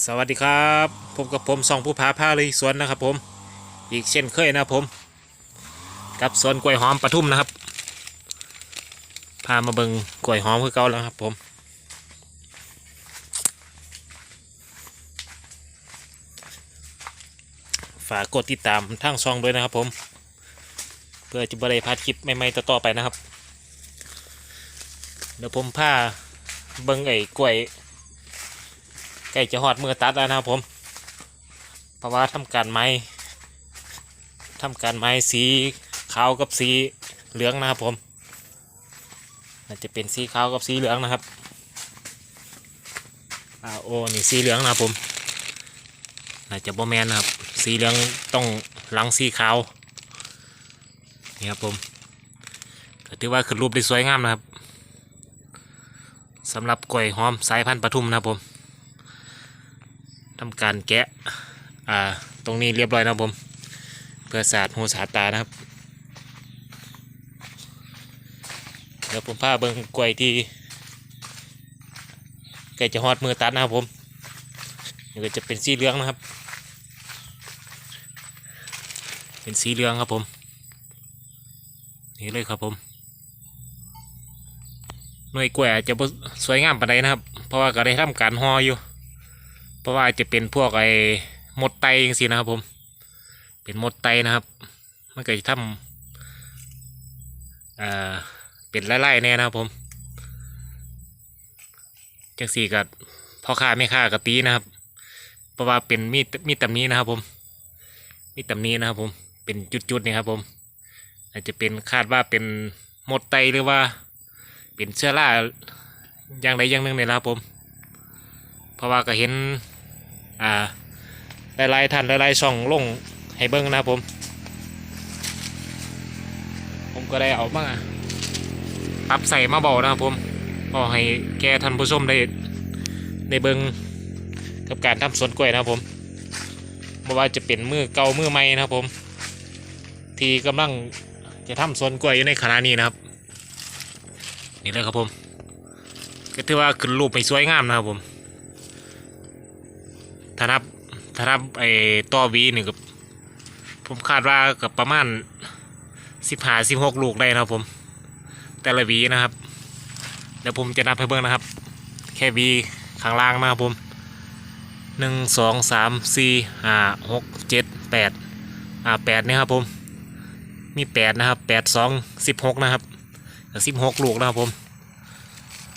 สวัสดีครับพบกับผมสองผู้พาผ้าเลยสวนนะครับผม อีกเช่นเคยนะผม กับสวนกล้วยหอมปทุมนะครับ พามาเบิงกล้วยหอมคือเก่าแล้วครับผมฝากกดติดตามทางช่องด้วยนะครับผม เพื่อจะบริพลาดคลิปใหม่ๆต่อๆไปนะครับ เดี๋ยวผมพาเบิงไอ้กล้วย ใกล้จะหอดมือตัดแล้วนะครับผม เพราะว่าทำการไม้ทำการไม้สีขาวกับสีเหลืองนะครับผมอาจจะเป็นสีขาวกับสีเหลืองนะครับอาโอนี่สีเหลืองนะครับผมน่าจะบแมนนะครับ สีเหลืองต้องหลังสีขาวนี่ครับผมก็ถือว่าขึ้นรูปได้สวยงามนะครับสำหรับกล้วยหอมสายพันธุ์ปทุมนะครับผม ทำการแกะอ่าตรงนี้เรียบร้อยนะผม เพื่อศาสาดหูสาดตานะครับ เดี๋ยวผมพาเบิ้งกล้วยที่ใกล้จะฮอดมือตัดนะครับผมนี่ก็จะเป็นสีเหลืองนะครับ เป็นสีเหลืองครับผม นี่เลยครับผมหน่วยกล้วยอาจจะบสวยงามปานใดนะครับ เพราะว่าก็ได้ทำการห่ออยู่ เพราะว่าจะเป็นพวกไอ้มดไตจังซี่นะครับผม เป็นมดไตนะครับมันก็จะทำอ่าเป็นไล่ๆแน่นะครับผมจังสี่กับพ่อค้าไม่ค้ากับตีนะครับ เพราะว่าเป็นมีดมีดตำนี้นะครับผม มีดตำนี้นะครับผม เป็นจุดๆนี่ครับผม อาจจะเป็นคาดว่าเป็นมดไตหรือว่า เป็นเชื้อราอย่างใดอย่างหนึ่งเนี่ยนะครับผม เพราะว่าก็เห็น อ่าหลายๆท่านหลายๆช่องลงให้เบิ้งนะครับผม ผมก็ได้เอามาปรับใส่มาเบานะครับผมก็ให้แกท่านผู้ชมได้ได้เบิ้งกับการทำสวนกล้วยนะครับผมไม่ว่าจะเป็นมือเก่ามือใหม่นะครับผม ที่กำลังจะทำสวนกล้วยอยู่ในขณะนี้นะครับ นี่เลยครับผม ก็ถือว่าขึ้นรูปไม่สวยงามนะครับผม ถ้านับถ้านับไอ้ต่อวีนี่กับผมคาดว่ากับประมาณสิบห้าสิบหกลูกได้นะครับผม แต่ละวีนะครับ เดี๋ยวผมจะนับให้เบิ่งนะครับ แค่วีข้างล่างนะครับผมหนึ่งสองสามสี่ห้าหกเจ็ดแปดอ่าแปดนี่ครับผม มีแปดนะครับแปดสองสิบหกนะครับสิบหกลูกนะครับผม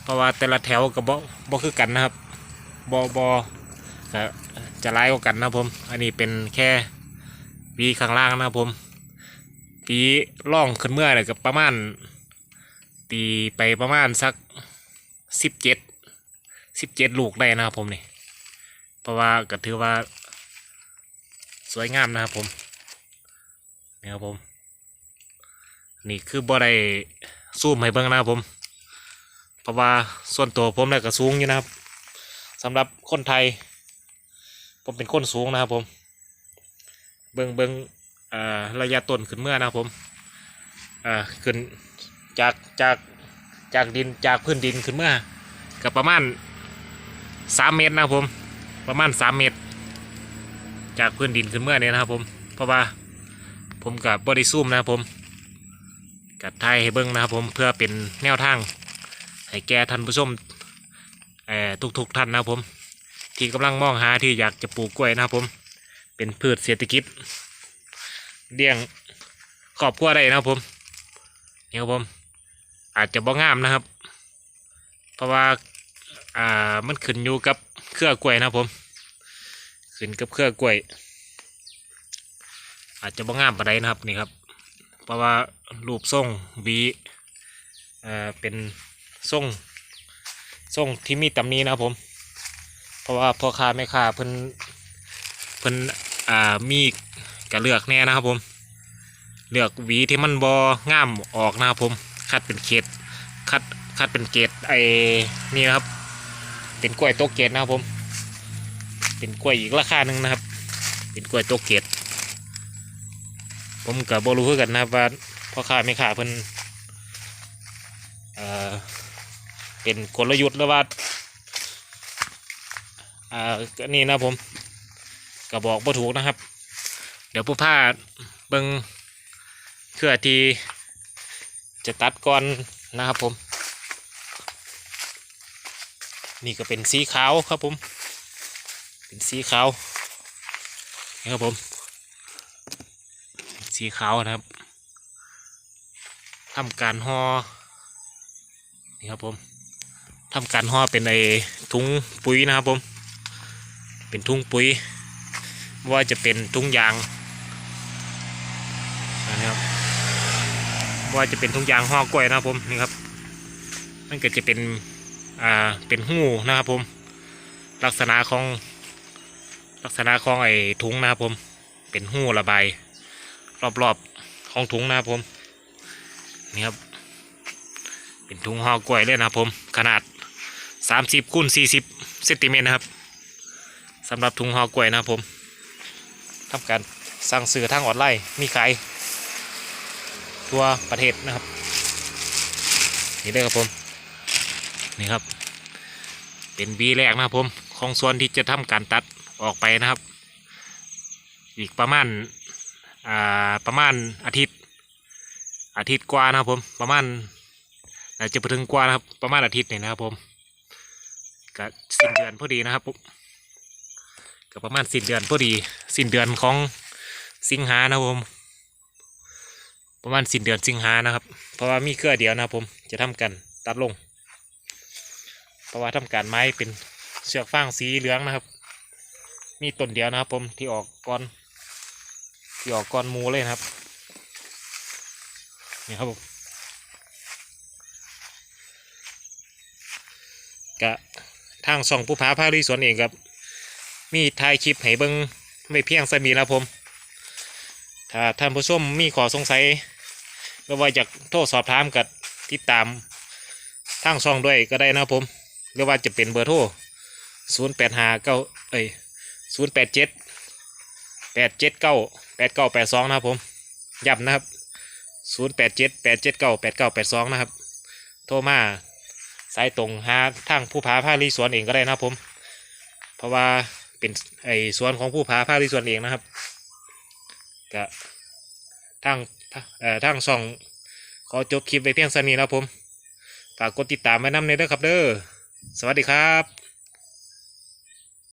เพราะว่าแต่ละแถวกับบ่บ่คือกันนะครับบ่บ่ ก็จะไล่กว่ากันนะผม อันนี้เป็นแค่ปีข้างล่างนะผม ปีล่องขึ้นเมื่อเลยกับประมาณ ตีไปประมาณสักสิบเจ็ดสิบเจ็ดลูกได้นะครับผมนี่ เพราะว่าก็ถือว่า สวยงามนะครับผมนี่ครับผม นี่คือบ่ได้ซูมให้เบิ่งนะครับผม เพราะว่าส่วนตัวผมเนี่ยก็สูงอยู่นะครับสำหรับคนไทย ผมเป็นคนสูงนะครับผม เบิงเบิงอ่าระยะต้นขึ้นเมื่อนะครับผมอ่าขึ้นจากจากจากดินจากพื้นดินขึ้นเมื่อกับประมาณสามเมตรนะครับผม ประมาณสามเมตร จากพื้นดินขึ้นเมื่อเนี่ยนะครับผมเพราะว่าผมกับบอดี้ซูมนะครับผมกัดไทยให้เบิ้งนะครับผมเพื่อเป็นแนวทางให้แก่ท่านผู้ชมเอ่อทุกๆท่านนะครับผม ที่กำลังมองหาที่อยากจะปลูกกล้วยนะครับผม เป็นพืชเศรษฐกิจเลี้ยงครอบครัวได้นะครับผมนี่ครับผม อาจจะบ่งามนะครับ เพราะว่าอ่ามันขึ้นอยู่กับเครือกล้วยนะครับผม ขึ้นกับเครือกล้วย อาจจะบ่งามปานใดนะครับนี่ครับ เพราะว่ารูปทรงวีอ่อเป็นทรงทรงที่มีตำนี้นะครับผม เพราะว่าพ่อค้าแม่ค้าเพิ่นเพิ่นอ่ามีกระเลือกแน่นะครับผม เลือกหวีที่มันบองามออกนะครับผม คัดเป็นเกรดคัดคัดเป็นเกรดไอ้นี่นะครับ เป็นกล้วยโตเกรดนะครับผม เป็นกล้วยอีกราคาหนึ่งนะครับ เป็นกล้วยโตเกรดผมกับบรู้คือกันนะครับว่าพ่อค้าแม่ค้าเพิ่นอ่อเป็นกลยุทธ์หรือว่า อ่านนี้นะผมกระบอกบ่ถูกนะครับ เดี๋ยวผู้พาเบิงเครือที่จะตัดก่อนนะครับผม นี่ก็เป็นสีขาวครับผม เป็นสีขาวนี่ครับผม สีขาวนะครับทำการห่อนี่ครับผมทำการห่อเป็นไอถุงปุ๋ยนะครับผม เป็นถุงปุ๋ยว่าจะเป็นถุงยางนะครับว่าจะเป็นถุงยางห่อกล้วยนะครับผมนี่ครับนั่นก็จะเป็นอ่าเป็นหูนะครับผม ลักษณะของลักษณะของไอ้ถุงนะครับผม เป็นหูระบายรอบๆของถุงนะครับผมนี่ครับเป็นถุงห่อกล้วยเลยนะครับผม ขนาด 30คูณ40เซนติเมตรนะครับ สำหรับถุงห่อกล้วยนะครับผมทำการสั่งซื้อทางออนไลน์มีขายทั่วประเทศนะครับ นี่เลยครับผม นี่ครับ เป็นวีแรกนะครับผม ของส่วนที่จะทำการตัดออกไปนะครับ อีกประมาณอ่าประมาณอาทิตย์ อาทิตย์กว่านะครับผม ประมาณอาจจะไปถึงกว่านะครับ ประมาณอาทิตย์นี่นะครับผมก็สิ้นเดือนพอดีนะครับผม ก็ประมาณสิ้นเดือนพอดีสิ้นเดือนของสิงหานะผม ประมาณสิ้นเดือนสิงหานะครับ เพราะว่ามีเครือเดียวนะผมจะทำกันตัดลง เพราะว่าทำการไม้เป็นเชือกฟางสีเหลืองนะครับ มีต้นเดียวนะครับ ผมที่ออกก่อนที่ออกก่อนมูเลยนะครับนี่ครับผมกะทางส่องผู้พาพารีสวนเองครับ มีถ่ายคลิปให้เบิ้งไม่เพียงสมีนะผม ถ้าท่านผู้ชมมีขอสงสัยหรือว่าอยากโทรสอบถามกับติดตามทางช่องด้วยก็ได้นะผม หรือว่าจะเป็นเบอร์โทรศูนย์แปดห้าเก้าเอ้ยศูนย์แปดเจ็ดแปดเจ็ดเก้าแปดเก้าแปดสองนะครับผมย้ำนะครับศูนย์แปดเจ็ดแปดเจ็ดเก้าแปดเก้าแปดสองนะครับ โทรมาสายตรงหาทางผู้พาพารีสวนเองก็ได้นะครับผม เพราะว่า เป็นไอ้สวนของผู้พาภารีสวนเองนะครับก็ทางเอ่อทางช่องขอจบคลิปไปเพียงสนี้แล้วผมฝากกดติดตามไว้น้ำเนยเด้อครับเด้อสวัสดีครับ